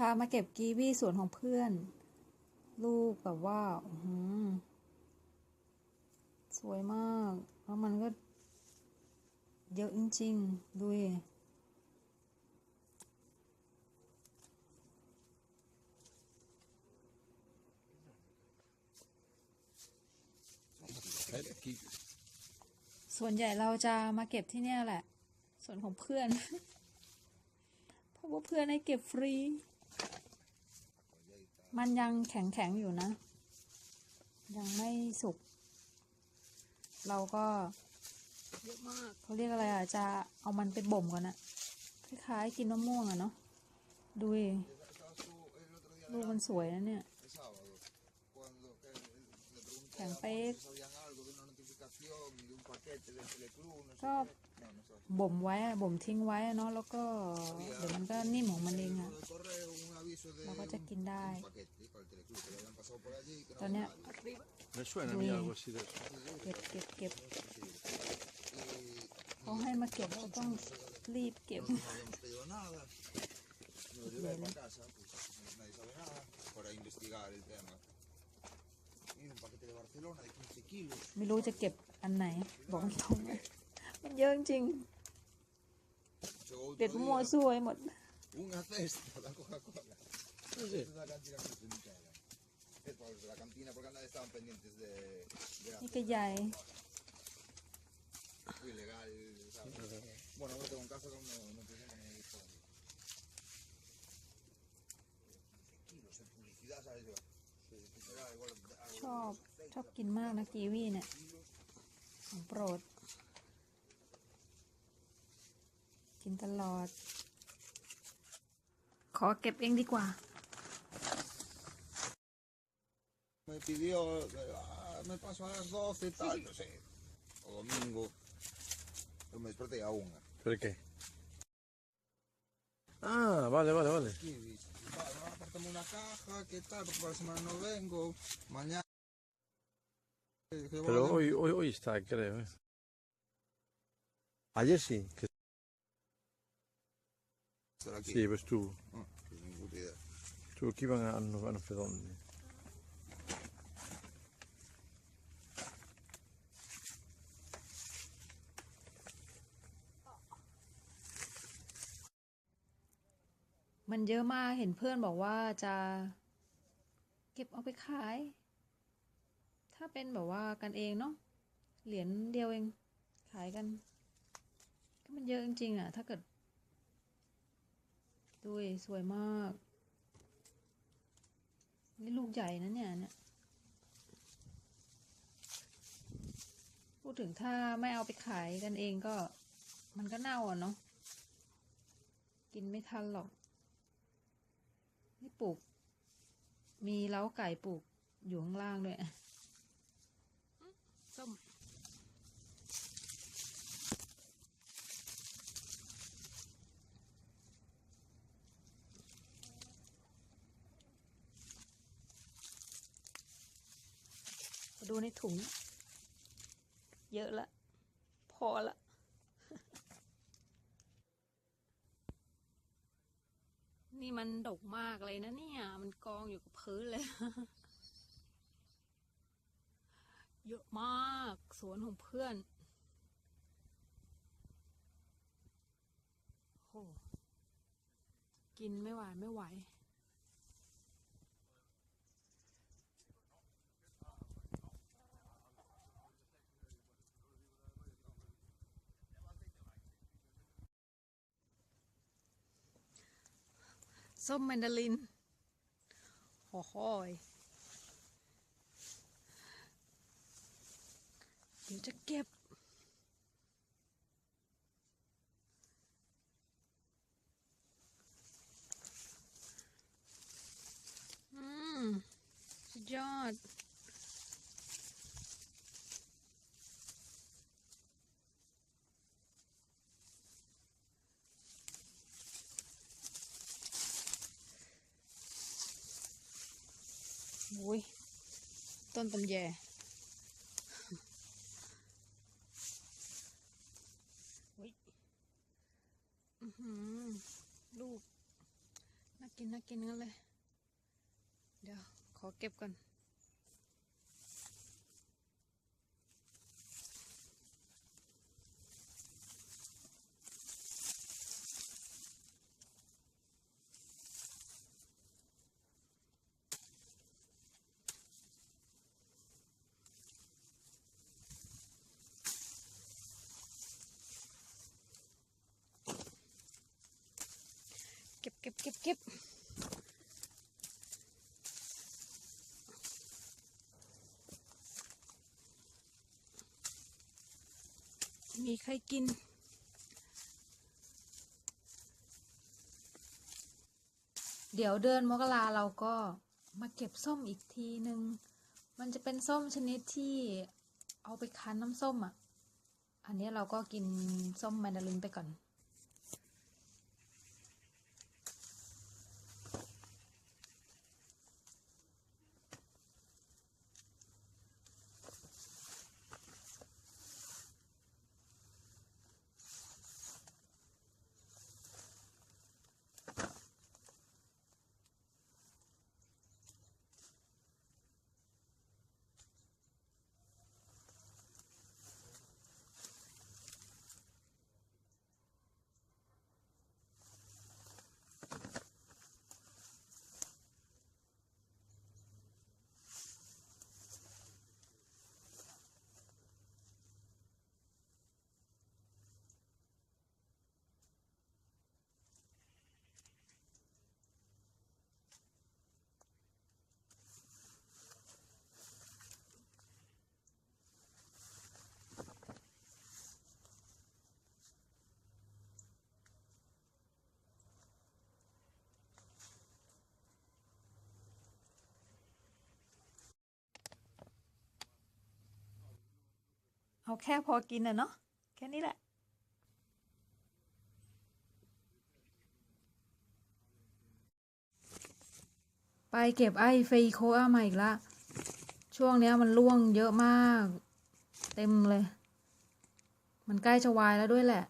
พามาเก็บกีวีสวนของเพื่อน ลูกแบบว่าอื้อหือสวยมาก แล้วมันก็เยอะจริงๆดูดิส่วนใหญ่เราจะมาเก็บที่เนี่ยแหละ ส่วนของเพื่อน เพราะว่าเพื่อนให้เก็บฟรี มันยังแข็งๆอยู่นะ ยังไม่สุก เราก็เยอะมากเขาเรียกอะไรอะ จะเอามันไปบ่มก่อนอะคล้ายๆกินมะม่วงอะเนาะ ดูดิลูกมันสวยนะเนี่ย el sábado, cuando que le pregunté Tan a feo. si sabían algo de una notificación y de un paquete del Teleclub, no sé Top. qué. No, no sabía. บ่มไว้อะบ่มทิ้งไว้อะเนาะแล้วก็เดี๋ยวมันก็นิ่มของมันเองอะ Por el correo, un aviso de เราก็จะกินได้ un paquete para el Teleclub, que lo habían pasado por allí. Que no ตอนเนี้ย había nadie. Me suena a mí algo así de eso. เก็บเก็บเก็บ Y เขาให้มาเก็บก็ต้องรีบเก็บ no habíamos pedido nada. Me lo llevé para casa, pues nadie sabe nada, para investigar el tema. Y un paquete de Barcelona de 15 kilos. ไม่รู้จะเก็บอันไหนบอกตรงๆเลย มันเยอะจริง Llegó เก็บ otro มั่ว día, ซั่วไปหมด una cesta de Coca-Cola. Sí, sí. Es la cantina que se entera. Es por la cantina porque nadie estaban pendientes de, de la นี่ก็ใหญ่ ilegal, ¿sabes? Bueno, no tengo un caso que no, no tiene ni hijo. kilos en publicidad, ¿sabes? Yo, era igual, algo ชอบชอบกินมากนะกีวีเนี่ยของโปรด กินตลอด ขอเก็บเองดีกว่า Me pidió, ah, me paso a las 12 y tal, no sé. O domingo. Yo me desperté a una. ¿Pero qué? Ah, vale, vale, vale. Y dice, vale, ahora apártame una caja, ¿qué tal? Porque para la semana no vengo. Mañana. Dije, Pero vale, hoy, hoy, hoy está, creo. ¿eh? Ayer sí, que Estará aquí. sí, pues estuvo. Ah, pues ni puta idea. Estuvo que iban a no, a no sé dónde. -มันเยอะมากเห็นเพื่อนบอกว่าจะเก็บเอาไปขาย ถ้าเป็นแบบว่ากันเองเนาะ เหรียญเดียวเองขายกัน ก็มันเยอะจริงๆอะถ้าเกิด ดูสวยมาก นี่ลูกใหญ่นะเนี่ยเนี่ยพูดถึงถ้าไม่เอาไปขายกันเองก็มันก็เน่าอะเนาะกินไม่ทันหรอก นี่ปลูก มีเล้าไก่ปลูกอยู่ข้างล่างด้วยส้ม ดูในถุง เยอะละ พอละ นี่มันดกมากเลยนะเนี่ย มันกองอยู่กับพื้นเลย เยอะมากสวนของเพื่อนโหกินไม่ไหวไม่ไหว ส้มแมนดารินโอ้โหยเดี๋ยวจะเก็บ อืม สุดยอด อุ้ยต้นตำแยอุ้ยอือลูกน่ากินน่ากินกันเลย เดี๋ยว ขอเก็บก่อน ก็บเก็บเก็บเก็บมีใครกิน เดี๋ยวเดือนมกราเราก็มาเก็บส้มอีกทีหนึ่งมันจะเป็นส้มชนิดที่เอาไปคั้นน้ำส้มอะ อันนี้เราก็กินส้มแมนดารินไปก่อน เอาแค่พอกินอะเนาะแค่นี้แหละ ไปเก็บไอ้เฟยโคอามาอีกละ ช่วงเนี้ยมันร่วงเยอะมาก เต็มเลย มันใกล้จะวายแล้วด้วยแหละ